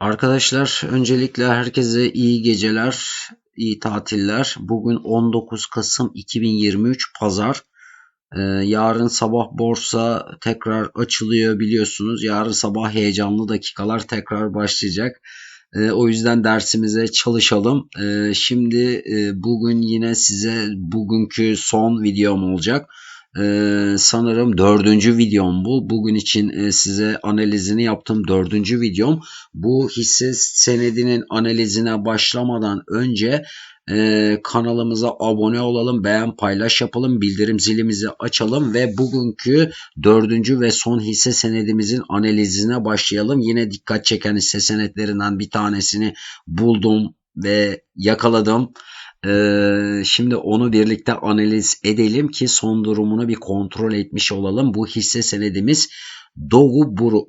Arkadaşlar öncelikle herkese iyi geceler, iyi tatiller. Bugün 19 Kasım 2023 Pazar. Ee, yarın sabah borsa tekrar açılıyor biliyorsunuz. Yarın sabah heyecanlı dakikalar tekrar başlayacak. Ee, o yüzden dersimize çalışalım. Ee, şimdi e, bugün yine size bugünkü son videom olacak. Ee, sanırım dördüncü videom bu. Bugün için e, size analizini yaptım dördüncü videom. Bu hisse senedinin analizine başlamadan önce e, kanalımıza abone olalım, beğen, paylaş yapalım, bildirim zilimizi açalım ve bugünkü dördüncü ve son hisse senedimizin analizine başlayalım. Yine dikkat çeken hisse senetlerinden bir tanesini buldum ve yakaladım. Ee, şimdi onu birlikte analiz edelim ki son durumunu bir kontrol etmiş olalım. Bu hisse senedimiz Dogu Boru,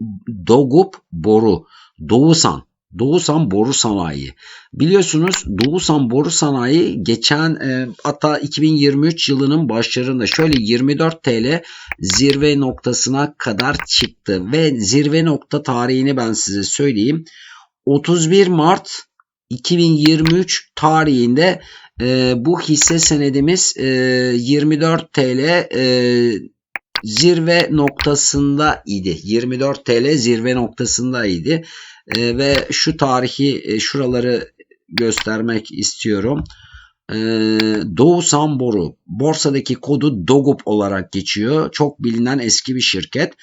Dogup Boru, Doğusan, Doğusan Boru Sanayi. Biliyorsunuz Doğusan Boru Sanayi geçen e, hatta 2023 yılının başlarında şöyle 24 TL zirve noktasına kadar çıktı ve zirve nokta tarihini ben size söyleyeyim. 31 Mart 2023 tarihinde e, bu hisse senedimiz e, 24 TL e, zirve noktasında idi. 24 TL zirve noktasında idi. E, ve şu tarihi e, şuraları göstermek istiyorum. E, Doğu Samboru borsadaki kodu DOGUP olarak geçiyor. Çok bilinen eski bir şirket.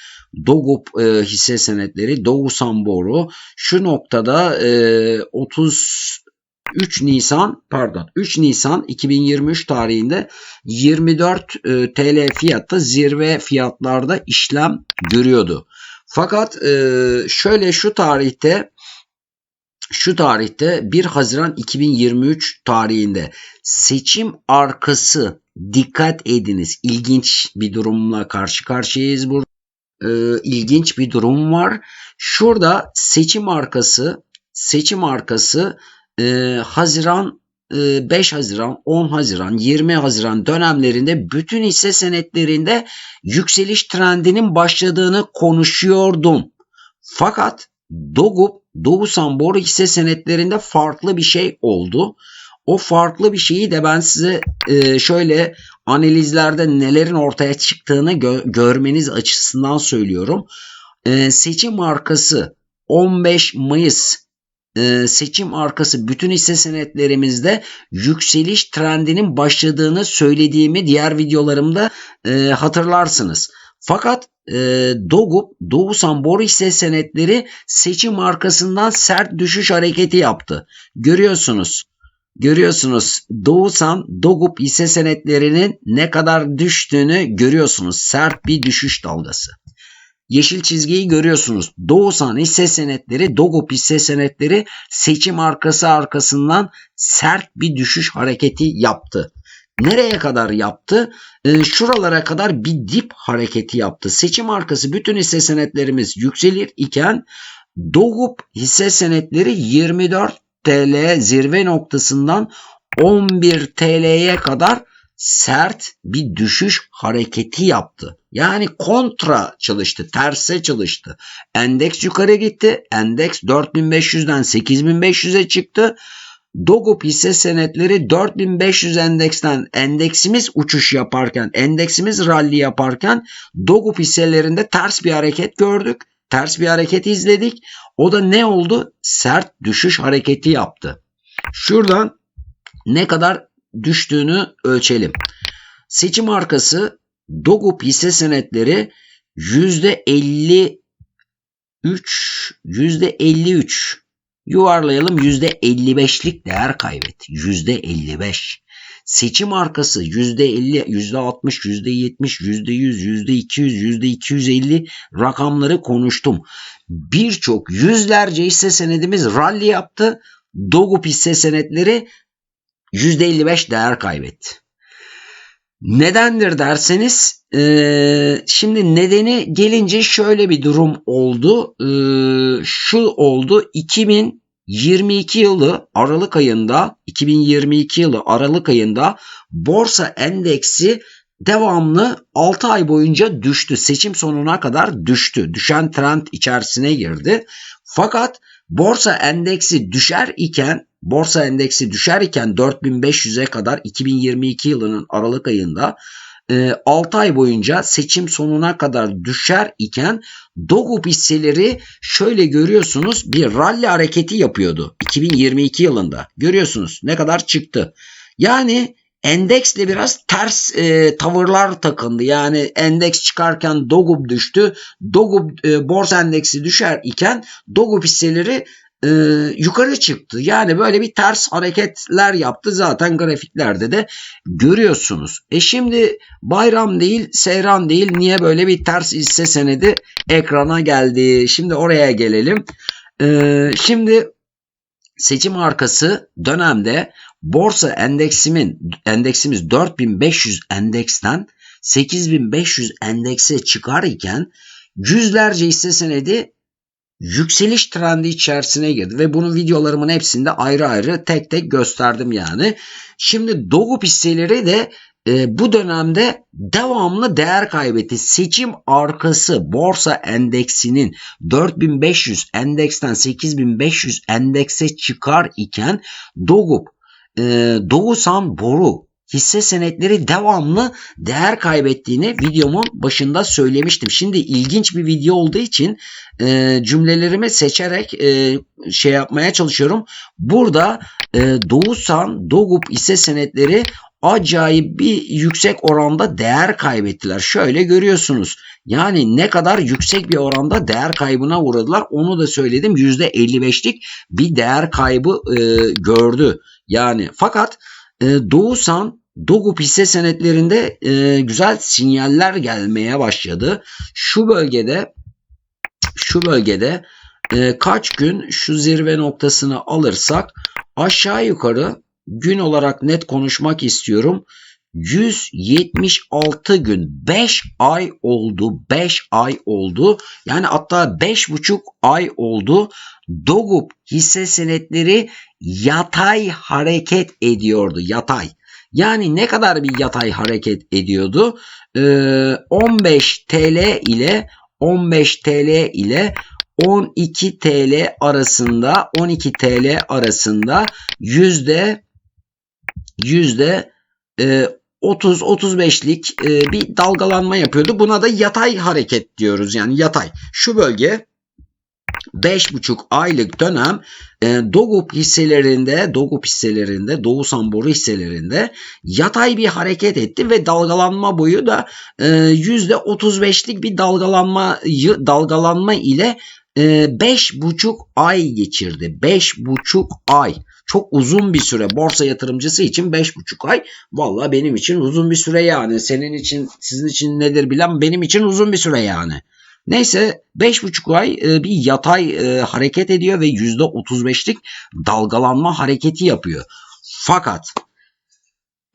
DOGUP e, hisse senetleri Doğu Samboru şu noktada e, 30 3 Nisan pardon 3 Nisan 2023 tarihinde 24 e, TL fiyatta zirve fiyatlarda işlem görüyordu. Fakat e, şöyle şu tarihte şu tarihte 1 Haziran 2023 tarihinde seçim arkası dikkat ediniz. İlginç bir durumla karşı karşıyayız burada. Ee, ilginç bir durum var. Şurada seçim arkası seçim arkası e, Haziran 5 e, Haziran, 10 Haziran, 20 Haziran dönemlerinde bütün hisse senetlerinde yükseliş trendinin başladığını konuşuyordum. Fakat DOGUP, Doğusan Boru hisse senetlerinde farklı bir şey oldu. O farklı bir şeyi de ben size e, şöyle analizlerde nelerin ortaya çıktığını gö- görmeniz açısından söylüyorum. seçim markası 15 Mayıs e, seçim arkası bütün hisse senetlerimizde yükseliş trendinin başladığını söylediğimi diğer videolarımda e, hatırlarsınız. Fakat e, DOGUP, Doğusan Boru hisse senetleri seçim arkasından sert düşüş hareketi yaptı. Görüyorsunuz. Görüyorsunuz Doğusan, Dogup hisse senetlerinin ne kadar düştüğünü görüyorsunuz. Sert bir düşüş dalgası. Yeşil çizgiyi görüyorsunuz. Doğusan hisse senetleri, Dogup hisse senetleri seçim arkası arkasından sert bir düşüş hareketi yaptı. Nereye kadar yaptı? E, şuralara kadar bir dip hareketi yaptı. Seçim arkası bütün hisse senetlerimiz yükselir iken Dogup hisse senetleri 24 TL zirve noktasından 11 TL'ye kadar sert bir düşüş hareketi yaptı. Yani kontra çalıştı, terse çalıştı. Endeks yukarı gitti. Endeks 4500'den 8500'e çıktı. Dogup hisse senetleri 4500 endeksten endeksimiz uçuş yaparken, endeksimiz rally yaparken Dogup hisselerinde ters bir hareket gördük. Ters bir hareket izledik. O da ne oldu? Sert düşüş hareketi yaptı. Şuradan ne kadar düştüğünü ölçelim. Seçim arkası Dogup hisse senetleri %53 %53 yuvarlayalım %55'lik değer kaybetti. %55. Seçim arkası %50, %60, %70, %100, %200, %250 rakamları konuştum. Birçok yüzlerce hisse senedimiz rally yaptı. Dogup hisse senetleri %55 değer kaybetti. Nedendir derseniz e, şimdi nedeni gelince şöyle bir durum oldu. E, şu oldu 2022 yılı Aralık ayında 2022 yılı Aralık ayında borsa endeksi devamlı 6 ay boyunca düştü. Seçim sonuna kadar düştü. Düşen trend içerisine girdi. Fakat borsa endeksi düşer iken borsa endeksi düşer iken 4500'e kadar 2022 yılının Aralık ayında 6 e, ay boyunca seçim sonuna kadar düşer iken Dogup hisseleri şöyle görüyorsunuz bir rally hareketi yapıyordu 2022 yılında. Görüyorsunuz ne kadar çıktı. Yani endeksle biraz ters e, tavırlar takındı. Yani endeks çıkarken Dogup düştü. Dogup e, borsa endeksi düşer iken Dogup hisseleri e, yukarı çıktı. Yani böyle bir ters hareketler yaptı zaten grafiklerde de görüyorsunuz. E şimdi bayram değil seyran değil niye böyle bir ters hisse senedi ekrana geldi. Şimdi oraya gelelim. E, şimdi seçim arkası dönemde borsa endeksimin endeksimiz 4500 endeksten 8500 endekse çıkar iken yüzlerce hisse senedi yükseliş trendi içerisine girdi ve bunun videolarımın hepsinde ayrı ayrı tek tek gösterdim yani. Şimdi Dogup hisseleri de e, bu dönemde devamlı değer kaybetti. Seçim arkası borsa endeksinin 4500 endeksten 8500 endekse çıkar iken Dogup, e, Doğusan Boru hisse senetleri devamlı değer kaybettiğini videomun başında söylemiştim. Şimdi ilginç bir video olduğu için e, cümlelerimi seçerek e, şey yapmaya çalışıyorum. Burada e, Doğusan, Dogup hisse senetleri acayip bir yüksek oranda değer kaybettiler. Şöyle görüyorsunuz. Yani ne kadar yüksek bir oranda değer kaybına uğradılar onu da söyledim. %55'lik bir değer kaybı e, gördü. Yani fakat e, Doğusan Dogup hisse senetlerinde e, güzel sinyaller gelmeye başladı. Şu bölgede şu bölgede e, kaç gün şu zirve noktasını alırsak aşağı yukarı gün olarak net konuşmak istiyorum. 176 gün 5 ay oldu 5 ay oldu yani hatta 5,5 ay oldu Dogup hisse senetleri yatay hareket ediyordu yatay yani ne kadar bir yatay hareket ediyordu? Ee, 15 TL ile 15 TL ile 12 TL arasında 12 TL arasında yüzde yüzde 30-35'lik e, bir dalgalanma yapıyordu. Buna da yatay hareket diyoruz. Yani yatay. Şu bölge 5,5 aylık dönem e, Dogup hisselerinde, Dogup hisselerinde, Doğu Samboru hisselerinde yatay bir hareket etti ve dalgalanma boyu da e, %35'lik bir dalgalanma dalgalanma ile e, beş buçuk ay geçirdi. Beş buçuk ay. Çok uzun bir süre borsa yatırımcısı için beş buçuk ay. Valla benim için uzun bir süre yani. Senin için sizin için nedir bilen benim için uzun bir süre yani. Neyse 5,5 ay e, bir yatay e, hareket ediyor ve %35'lik dalgalanma hareketi yapıyor. Fakat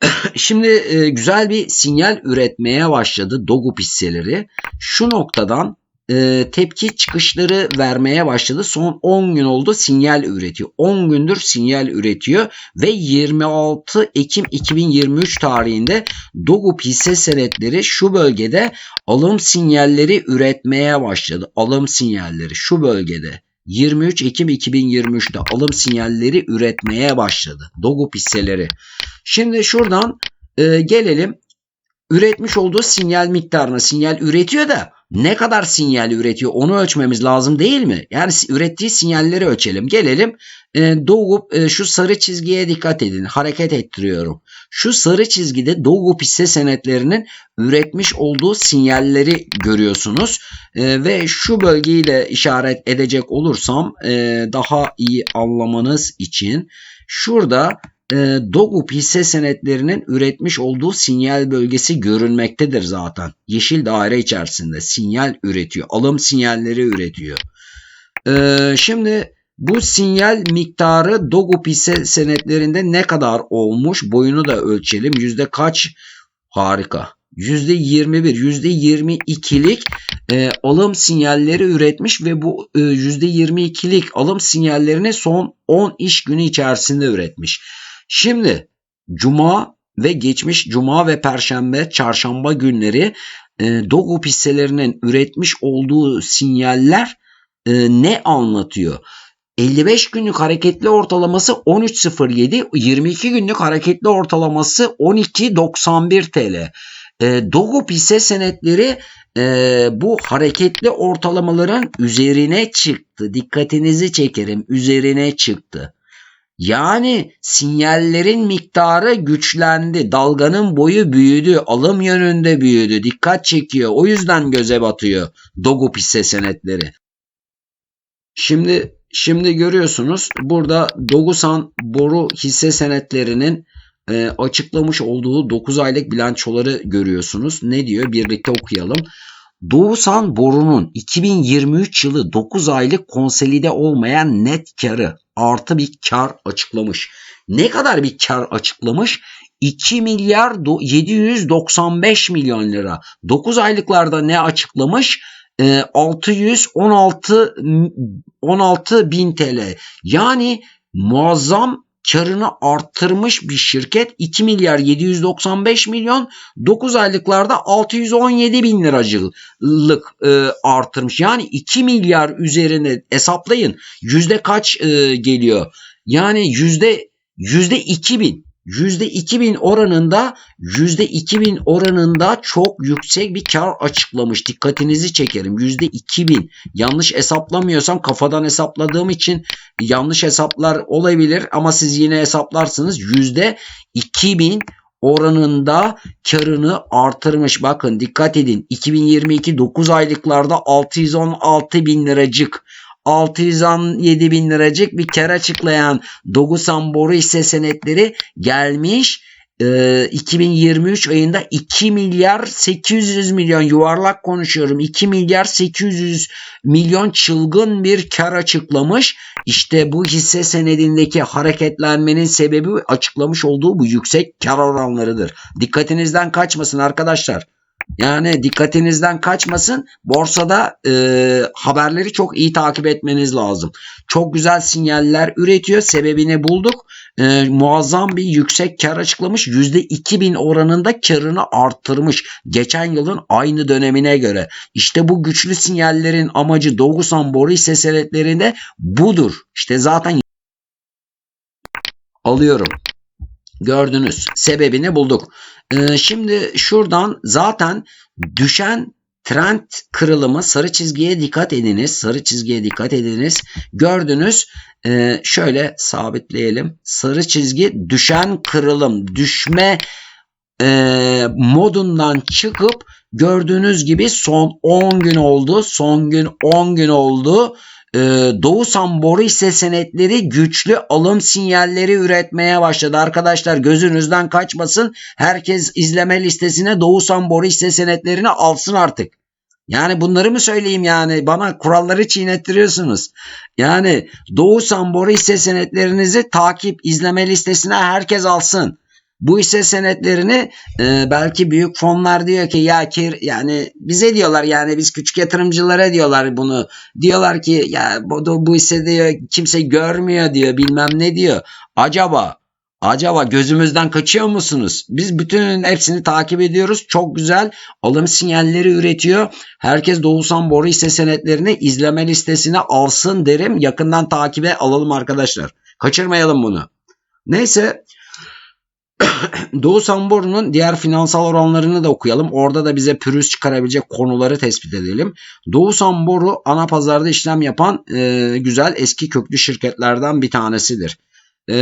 şimdi e, güzel bir sinyal üretmeye başladı Dogup hisseleri. Şu noktadan e, tepki çıkışları vermeye başladı. Son 10 gün oldu sinyal üretiyor. 10 gündür sinyal üretiyor ve 26 Ekim 2023 tarihinde Dogup hisse senetleri şu bölgede alım sinyalleri üretmeye başladı. Alım sinyalleri şu bölgede. 23 Ekim 2023'te alım sinyalleri üretmeye başladı. Dogup hisseleri. Şimdi şuradan e, gelelim üretmiş olduğu sinyal miktarına. Sinyal üretiyor da ne kadar sinyal üretiyor onu ölçmemiz lazım değil mi? Yani ürettiği sinyalleri ölçelim. Gelelim e, Doğup e, şu sarı çizgiye dikkat edin. Hareket ettiriyorum. Şu sarı çizgide Doğup hisse senetlerinin üretmiş olduğu sinyalleri görüyorsunuz. E, ve şu bölgeyi de işaret edecek olursam e, daha iyi anlamanız için şurada e, Dogup hisse senetlerinin üretmiş olduğu sinyal bölgesi görünmektedir zaten. Yeşil daire içerisinde sinyal üretiyor. Alım sinyalleri üretiyor. E, şimdi bu sinyal miktarı Dogup hisse senetlerinde ne kadar olmuş? Boyunu da ölçelim. Yüzde kaç? Harika. %21, %22'lik e, alım sinyalleri üretmiş ve bu e, %22'lik alım sinyallerini son 10 iş günü içerisinde üretmiş. Şimdi cuma ve geçmiş cuma ve perşembe, çarşamba günleri e, Dogup hisselerinin üretmiş olduğu sinyaller e, ne anlatıyor? 55 günlük hareketli ortalaması 13.07, 22 günlük hareketli ortalaması 12.91 TL. E, Dogup hisse senetleri e, bu hareketli ortalamaların üzerine çıktı. Dikkatinizi çekerim üzerine çıktı. Yani sinyallerin miktarı güçlendi. Dalganın boyu büyüdü. Alım yönünde büyüdü. Dikkat çekiyor. O yüzden göze batıyor Dogup hisse senetleri. Şimdi şimdi görüyorsunuz burada Dogusan boru hisse senetlerinin e, açıklamış olduğu 9 aylık bilançoları görüyorsunuz. Ne diyor? Birlikte okuyalım. Doğusan Boru'nun 2023 yılı 9 aylık konsolide olmayan net karı artı bir kar açıklamış. Ne kadar bir kar açıklamış? 2 milyar 795 milyon lira. 9 aylıklarda ne açıklamış? 616 16 bin TL. Yani muazzam karını arttırmış bir şirket 2 milyar 795 milyon 9 aylıklarda 617 bin liracılık e, artırmış. Yani 2 milyar üzerine hesaplayın yüzde kaç e, geliyor? Yani yüzde yüzde 2000 %2000 oranında %2000 oranında çok yüksek bir kar açıklamış. Dikkatinizi çekerim. %2000 yanlış hesaplamıyorsam kafadan hesapladığım için yanlış hesaplar olabilir ama siz yine hesaplarsınız. %2000 oranında karını artırmış. Bakın dikkat edin 2022 9 aylıklarda 616 bin liracık 617 bin liracık bir kar açıklayan Dogusan boru hisse senetleri gelmiş. 2023 ee, ayında 2 milyar 800 milyon yuvarlak konuşuyorum 2 milyar 800 milyon çılgın bir kar açıklamış. İşte bu hisse senedindeki hareketlenmenin sebebi açıklamış olduğu bu yüksek kar oranlarıdır. Dikkatinizden kaçmasın arkadaşlar. Yani dikkatinizden kaçmasın. Borsada e, haberleri çok iyi takip etmeniz lazım. Çok güzel sinyaller üretiyor. Sebebini bulduk. E, muazzam bir yüksek kar açıklamış. %2000 oranında karını arttırmış. Geçen yılın aynı dönemine göre. İşte bu güçlü sinyallerin amacı Doğusan boru hisse senetlerinde budur. İşte zaten alıyorum. Gördünüz. Sebebini bulduk. Ee, şimdi şuradan zaten düşen trend kırılımı sarı çizgiye dikkat ediniz. Sarı çizgiye dikkat ediniz. Gördünüz. Ee, şöyle sabitleyelim. Sarı çizgi düşen kırılım. Düşme e, modundan çıkıp gördüğünüz gibi son 10 gün oldu. Son gün 10 gün oldu e, Doğu Samboru hisse senetleri güçlü alım sinyalleri üretmeye başladı. Arkadaşlar gözünüzden kaçmasın. Herkes izleme listesine Doğu Samboru hisse senetlerini alsın artık. Yani bunları mı söyleyeyim yani bana kuralları çiğnettiriyorsunuz. Yani Doğu Samboru hisse senetlerinizi takip izleme listesine herkes alsın. Bu hisse senetlerini e, belki büyük fonlar diyor ki ya kir yani bize diyorlar yani biz küçük yatırımcılara diyorlar bunu. Diyorlar ki ya bu, bu hisse diyor kimse görmüyor diyor bilmem ne diyor. Acaba acaba gözümüzden kaçıyor musunuz? Biz bütün hepsini takip ediyoruz. Çok güzel alım sinyalleri üretiyor. Herkes Doğusan Boru hisse senetlerini izleme listesine alsın derim. Yakından takibe alalım arkadaşlar. Kaçırmayalım bunu. Neyse Doğu Samboru'nun diğer finansal oranlarını da okuyalım. Orada da bize pürüz çıkarabilecek konuları tespit edelim. Doğu Samboru ana pazarda işlem yapan e, güzel eski köklü şirketlerden bir tanesidir. E,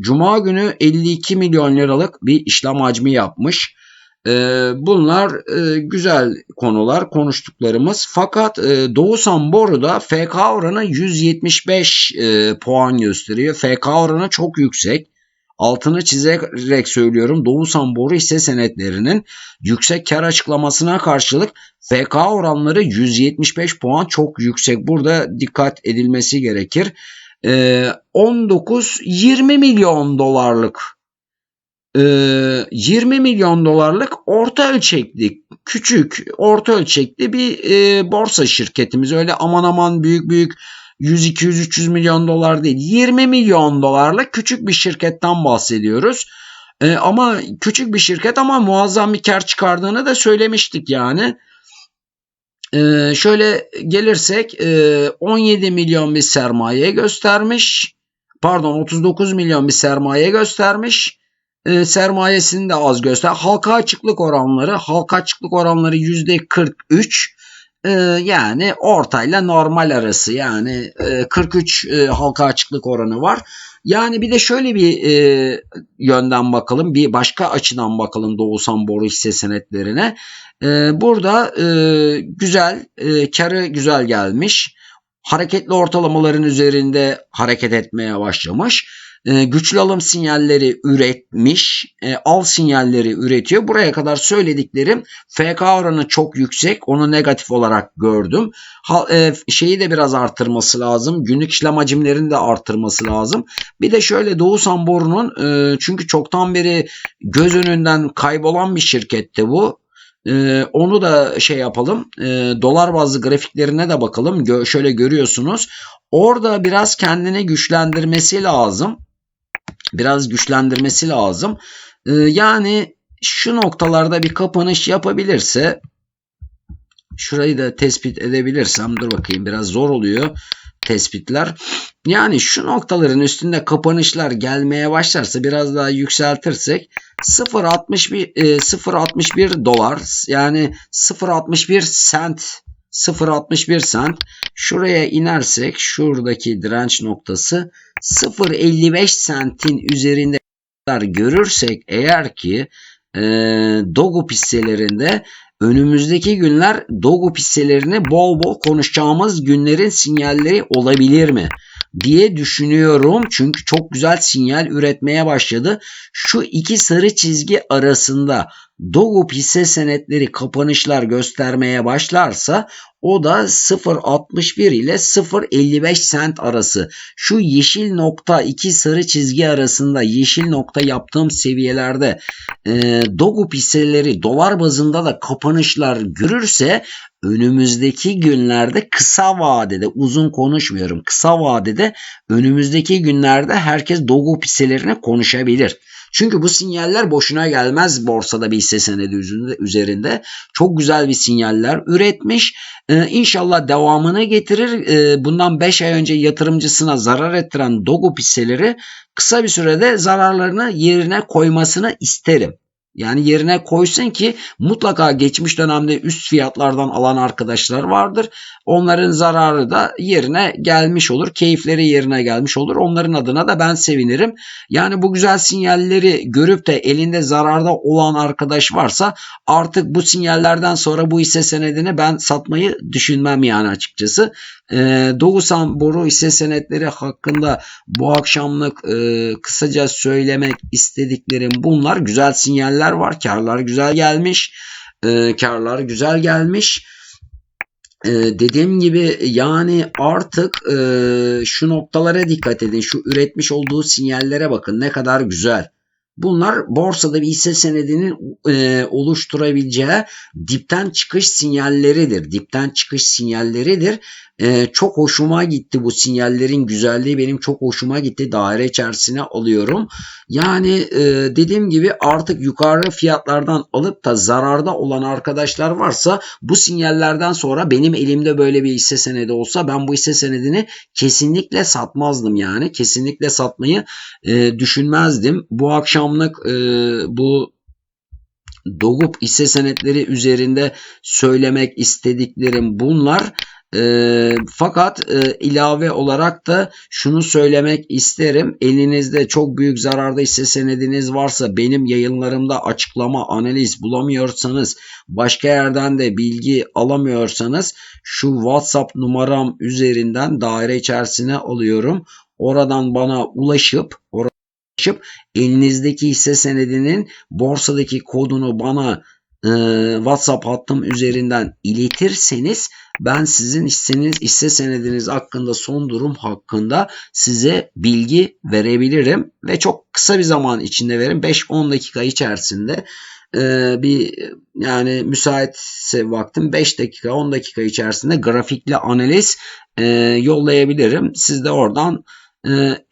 Cuma günü 52 milyon liralık bir işlem hacmi yapmış. E, bunlar e, güzel konular konuştuklarımız. Fakat e, Doğu Samboru'da FK oranı 175 e, puan gösteriyor. FK oranı çok yüksek altını çizerek söylüyorum Doğu Samboru hisse senetlerinin yüksek kar açıklamasına karşılık FK oranları 175 puan çok yüksek. Burada dikkat edilmesi gerekir. Ee, 19-20 milyon dolarlık 20 milyon dolarlık orta ölçekli küçük orta ölçekli bir e, borsa şirketimiz öyle aman aman büyük büyük 100, 200, 300 milyon dolar değil 20 milyon dolarlık küçük bir şirketten bahsediyoruz. E, ama küçük bir şirket ama muazzam bir kar çıkardığını da söylemiştik yani. Ee, şöyle gelirsek e, 17 milyon bir sermaye göstermiş. Pardon 39 milyon bir sermaye göstermiş. E, sermayesini de az göster. Halka açıklık oranları, halka açıklık oranları %43. E, yani ortayla normal arası yani e, 43 e, halka açıklık oranı var. Yani bir de şöyle bir e, yönden bakalım, bir başka açıdan bakalım Doğusan Boru hisse senetlerine. E, burada e, güzel, e, karı güzel gelmiş. Hareketli ortalamaların üzerinde hareket etmeye başlamış. E, güçlü alım sinyalleri üretmiş, e, al sinyalleri üretiyor. Buraya kadar söylediklerim FK oranı çok yüksek. Onu negatif olarak gördüm. E, şeyi de biraz artırması lazım. Günlük işlem hacimlerini de artırması lazım. Bir de şöyle Doğu Samboru'nun e, çünkü çoktan beri göz önünden kaybolan bir şirkette bu. Onu da şey yapalım. Dolar bazlı grafiklerine de bakalım. Şöyle görüyorsunuz. Orada biraz kendini güçlendirmesi lazım. Biraz güçlendirmesi lazım. E, yani şu noktalarda bir kapanış yapabilirse şurayı da tespit edebilirsem dur bakayım biraz zor oluyor tespitler. Yani şu noktaların üstünde kapanışlar gelmeye başlarsa biraz daha yükseltirsek 0.61 0.61 e, dolar yani 0.61 sent 0.61 sent şuraya inersek şuradaki direnç noktası 0.55 sentin üzerinde görürsek eğer ki e, Dogu hisselerinde önümüzdeki günler Dogu hisselerini bol bol konuşacağımız günlerin sinyalleri olabilir mi? Diye düşünüyorum. Çünkü çok güzel sinyal üretmeye başladı. Şu iki sarı çizgi arasında Dogu hisse senetleri kapanışlar göstermeye başlarsa o da 0.61 ile 0.55 sent arası. Şu yeşil nokta iki sarı çizgi arasında yeşil nokta yaptığım seviyelerde e, Dogu hisseleri dolar bazında da kapanışlar görürse önümüzdeki günlerde kısa vadede uzun konuşmuyorum kısa vadede önümüzdeki günlerde herkes Dogu hisselerine konuşabilir. Çünkü bu sinyaller boşuna gelmez borsada bir hisse senedi üzerinde. Çok güzel bir sinyaller üretmiş. Ee, inşallah devamını getirir. Ee, bundan 5 ay önce yatırımcısına zarar ettiren Dogu hisseleri kısa bir sürede zararlarını yerine koymasını isterim. Yani yerine koysun ki mutlaka geçmiş dönemde üst fiyatlardan alan arkadaşlar vardır. Onların zararı da yerine gelmiş olur. Keyifleri yerine gelmiş olur. Onların adına da ben sevinirim. Yani bu güzel sinyalleri görüp de elinde zararda olan arkadaş varsa artık bu sinyallerden sonra bu hisse senedini ben satmayı düşünmem yani açıkçası. Ee, Doğusan boru hisse senetleri hakkında bu akşamlık e, kısaca söylemek istediklerim bunlar. Güzel sinyaller var. Karlar güzel gelmiş. E, karlar güzel gelmiş. Ee, dediğim gibi yani artık e, şu noktalara dikkat edin. Şu üretmiş olduğu sinyallere bakın ne kadar güzel. Bunlar borsada bir hisse senedinin e, oluşturabileceği dipten çıkış sinyalleridir. Dipten çıkış sinyalleridir. E, çok hoşuma gitti bu sinyallerin güzelliği benim çok hoşuma gitti. Daire içerisine alıyorum. Yani e, dediğim gibi artık yukarı fiyatlardan alıp da zararda olan arkadaşlar varsa bu sinyallerden sonra benim elimde böyle bir hisse senedi olsa ben bu hisse senedini kesinlikle satmazdım yani. Kesinlikle satmayı e, düşünmezdim. Bu akşamlık e, bu Dogup hisse senetleri üzerinde söylemek istediklerim bunlar. E, fakat e, ilave olarak da şunu söylemek isterim. Elinizde çok büyük zararda hisse senediniz varsa benim yayınlarımda açıklama, analiz bulamıyorsanız, başka yerden de bilgi alamıyorsanız şu WhatsApp numaram üzerinden daire içerisine alıyorum. Oradan bana ulaşıp ulaşıp elinizdeki hisse senedinin borsadaki kodunu bana e, WhatsApp hattım üzerinden iletirseniz ben sizin hisseniz, hisse senediniz hakkında son durum hakkında size bilgi verebilirim ve çok kısa bir zaman içinde verin 5-10 dakika içerisinde e, bir yani müsaitse vaktim 5 dakika 10 dakika içerisinde grafikli analiz e, yollayabilirim. Siz de oradan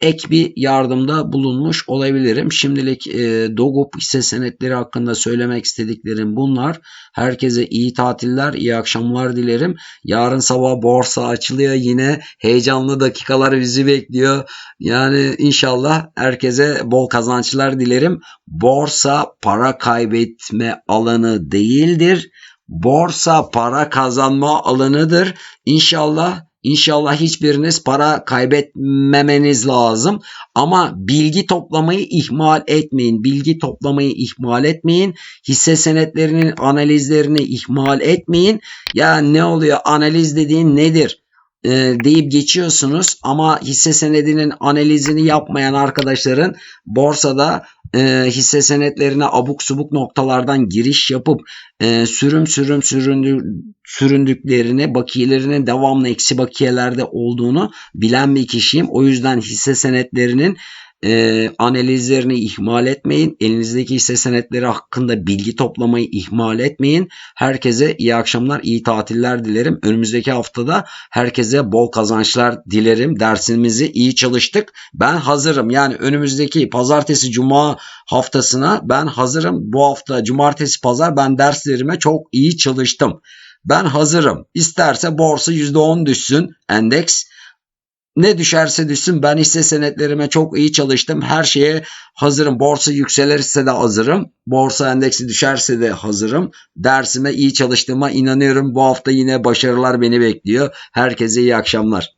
ek bir yardımda bulunmuş olabilirim. Şimdilik e, Dogup hisse senetleri hakkında söylemek istediklerim bunlar. Herkese iyi tatiller, iyi akşamlar dilerim. Yarın sabah borsa açılıyor yine heyecanlı dakikalar bizi bekliyor. Yani inşallah herkese bol kazançlar dilerim. Borsa para kaybetme alanı değildir. Borsa para kazanma alanıdır. İnşallah İnşallah hiçbiriniz para kaybetmemeniz lazım. Ama bilgi toplamayı ihmal etmeyin. Bilgi toplamayı ihmal etmeyin. Hisse senetlerinin analizlerini ihmal etmeyin. Ya ne oluyor? Analiz dediğin nedir? Ee, deyip geçiyorsunuz ama hisse senedinin analizini yapmayan arkadaşların borsada e, hisse senetlerine abuk subuk noktalardan giriş yapıp e, sürüm sürüm süründü, süründüklerini, bakiyelerinin devamlı eksi bakiyelerde olduğunu bilen bir kişiyim. O yüzden hisse senetlerinin e, analizlerini ihmal etmeyin. Elinizdeki hisse senetleri hakkında bilgi toplamayı ihmal etmeyin. Herkese iyi akşamlar, iyi tatiller dilerim. Önümüzdeki haftada herkese bol kazançlar dilerim. Dersimizi iyi çalıştık. Ben hazırım. Yani önümüzdeki pazartesi, cuma haftasına ben hazırım. Bu hafta cumartesi, pazar ben derslerime çok iyi çalıştım. Ben hazırım. İsterse borsa %10 düşsün endeks. Ne düşerse düşsün ben hisse senetlerime çok iyi çalıştım. Her şeye hazırım. Borsa yükselirse de hazırım. Borsa endeksi düşerse de hazırım. Dersime iyi çalıştığıma inanıyorum. Bu hafta yine başarılar beni bekliyor. Herkese iyi akşamlar.